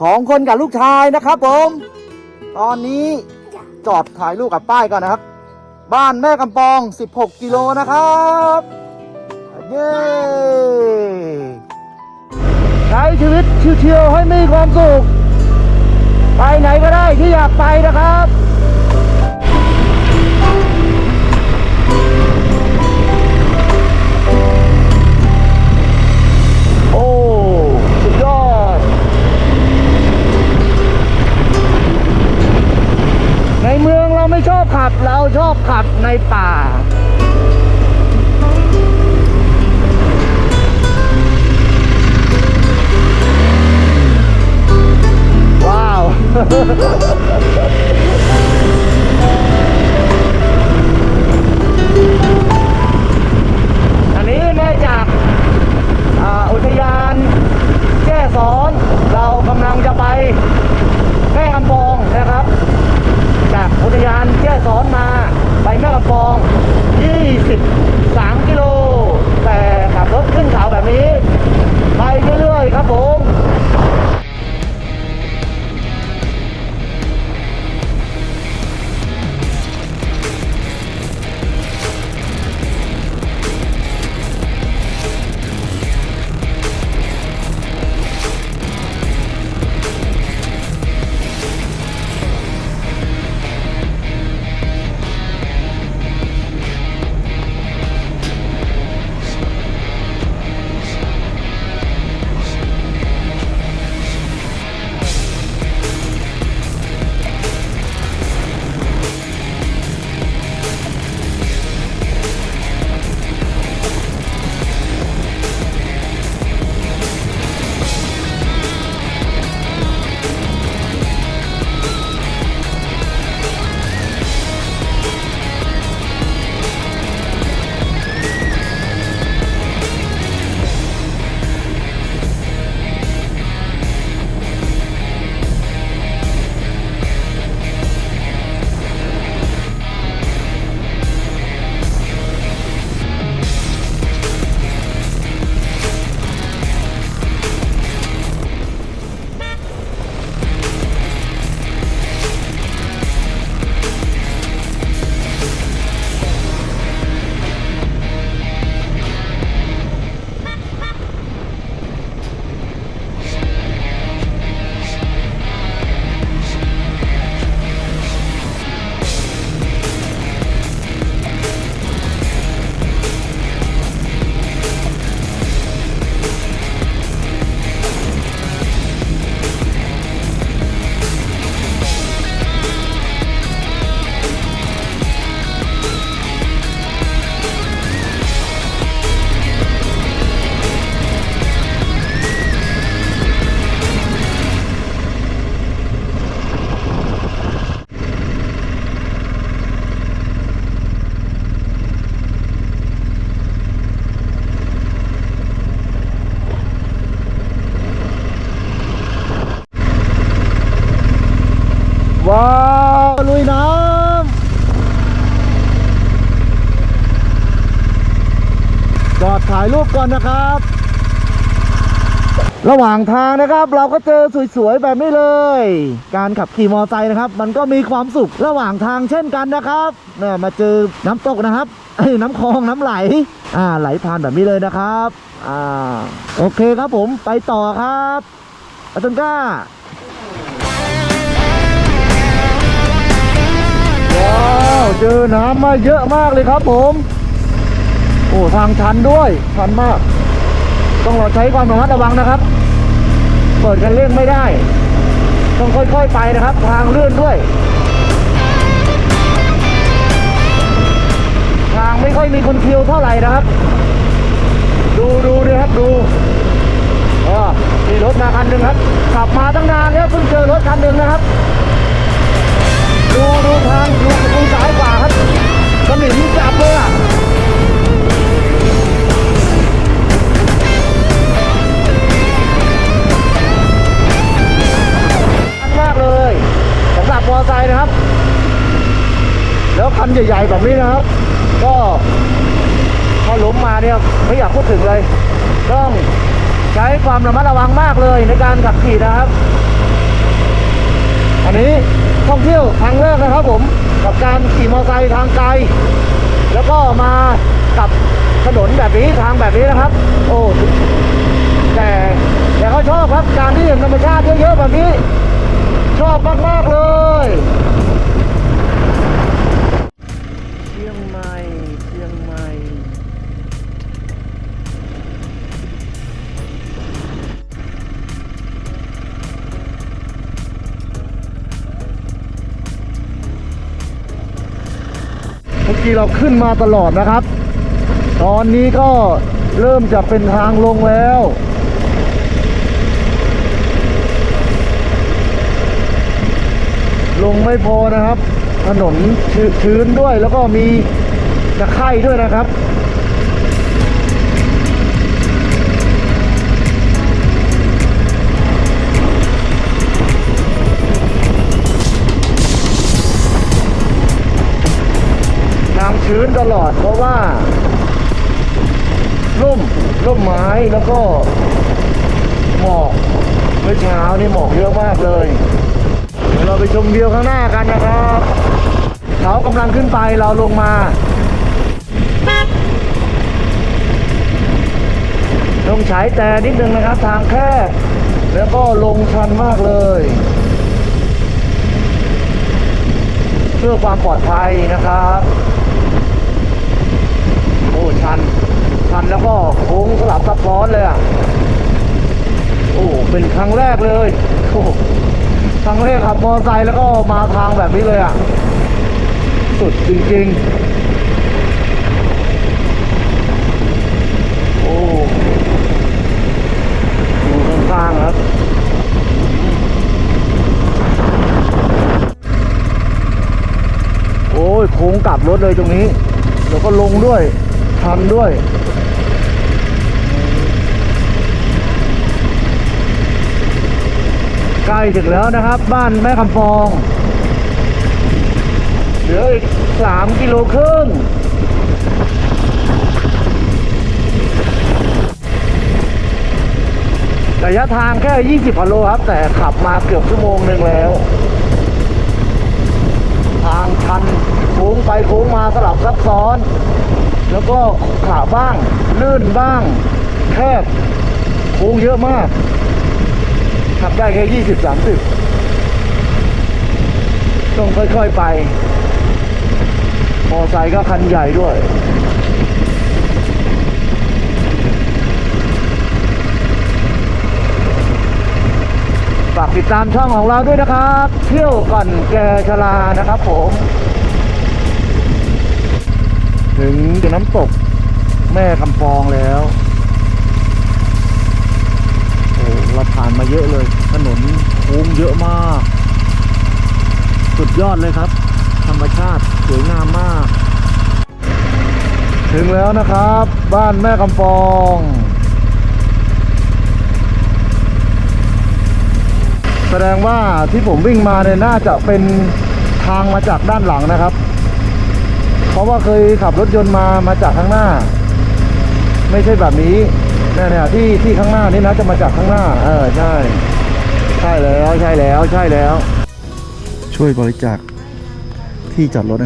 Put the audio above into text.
สองคนกับลูกชายนะครับผม ตอนนี้จอดถ่ายรูปกับป้ายก่อนนะครับ บ้านแม่กำปอง 16 กิโลนะครับเย้ใช้ชีวิตชิวๆให้มีความสุข ไปไหนก็ได้ที่อยากไปนะครับ เมืองเราไม่ชอบขับ เราชอบขับในป่า ว้าวายรูปก่อนนะครับ ระหว่างทางนะครับเราก็เจอสวยๆแบบนี้เลย การขับขี่มอเตอร์ไซค์นะครับ มันก็มีความสุขระหว่างทางเช่นกันนะครับเนี่ยมาเจอน้ำตกนะครับเอ้ยน้ำคลองน้ำไหล อ่าไหลผ่านแบบนี้เลยนะครับอ่าโอเคครับผมไปต่อครับอาจารย์ก้าว้าวเจอน้ำมาเยอะมากเลยครับผม อ้ทางชันด้วยชันมาก ต้องเราใช้ความระมัดระวังนะครับ เปิดกันเร่งไม่ได้ ต้องค่อยๆไปนะครับ ทางลื่นด้วย ทางไม่ค่อยมีคนเคียวเท่าไหร่นะครับ ดูดูดิครับดูมีรถมาคันหนึ่งครับขับมาตั้งนานแล้วเพิ่งเจอรถคันหนึ่งนะครับ ดูดูทางดูดูซ้ายขวาครับสนิมจับเลยอะ นใหญ่ ๆ แบบนี้นะครับ ก็พอล้มมาเนี่ยไม่อยากพูดถึงเลย ต้องใช้ความระมัดระวังมากเลยในการขับขี่นะครับ อันนี้ท่องเที่ยวครั้งแรกนะครับ ผมกับการขี่มอเตอร์ไซค์ทางไกล แล้วก็มากับถนนแบบนี้ทางแบบนี้นะครับ โอ้แต่แต่เขาชอบครับการที่เห็นธรรมชาติเยอะๆแบบนี้ ชอบมากๆ เมื่เราขึ้นมาตลอดนะครับ ตอนนี้ก็เริ่มจะเป็นทางลงแล้วลงไม่พอนะครับ ถนนชื้ชื้นด้วยแล้วก็มีตะไคร่ด้วยนะครับ ชื้นตลอดเพราะว่าร่มร่มไม้แล้วก็หมอกเมื่อเช้านี่หมอกเยอะมากเลย เดี๋ยวเราไปชมวิวข้างหน้ากันนะครับเขากำลังขึ้นไปเราลงมาต้องใช้แต่นิดนึงนะครับ ทางแคบแล้วก็ลงชันมากเลย เพื่อความปลอดภัยนะครับ โอ้ชัน ชันแล้วก็โค้งสลับซับซ้อนเลยอะ โอ้ เป็น ครั้งแรกเลยโอ้ครั้งแรกขับมอเตอร์ไซค์แล้วก็มาทางแบบนี้เลยอะ สุดจริงๆ โอ้ดูข้างๆครับโอ้ยโค้งกลับรถเลยตรงนี้ แล้วก็ลงด้วย ชันด้วย ใกล้ ถึงแล้วนะครับ บ้านแม่คำฟอง เหลืออีกสามกิโลครึ่งระยะทางแค่ 20กิโลครับ แต่ขับมาเกือบชั่วโมงหนึ่งแล้ว ทางชันโค้งไปโค้งมาสลับซับซ้อน แล้วก็ขาบ้าง ลื่นบ้าง แคบโค้งเยอะมาก ขับได้แค่ยี่สิบสามสิบต้องค่อยๆไป มอไซค์ก็คันใหญ่ด้วยฝากติดตามช่องของเราด้วยนะครับ เที่ยวก่อนแกชลานะครับผม ถึงจะน้ำตกแม่คำฟองแล้ว เราผ่านมาเยอะเลย ถนนโค้งเยอะมาก สุดยอดเลยครับ ธรรมชาติสวยงามมาก ถึงแล้วนะครับ บ้านแม่คำฟองแสดงว่าที่ผมวิ่งมาเนี่ยน่าจะเป็นทางมาจากด้านหลังนะครับ เพราะว่าเคยขับรถยนต์มามาจากข้างหน้า ไม่ใช่แบบนี้ เนี่ยเนี่ยที่ที่ข้างหน้านี่นะจะมาจากข้างหน้า เออใช่ ใช่แล้วใช่แล้วใช่แล้ว ช่วยบริจาคที่จอดรถนะครับ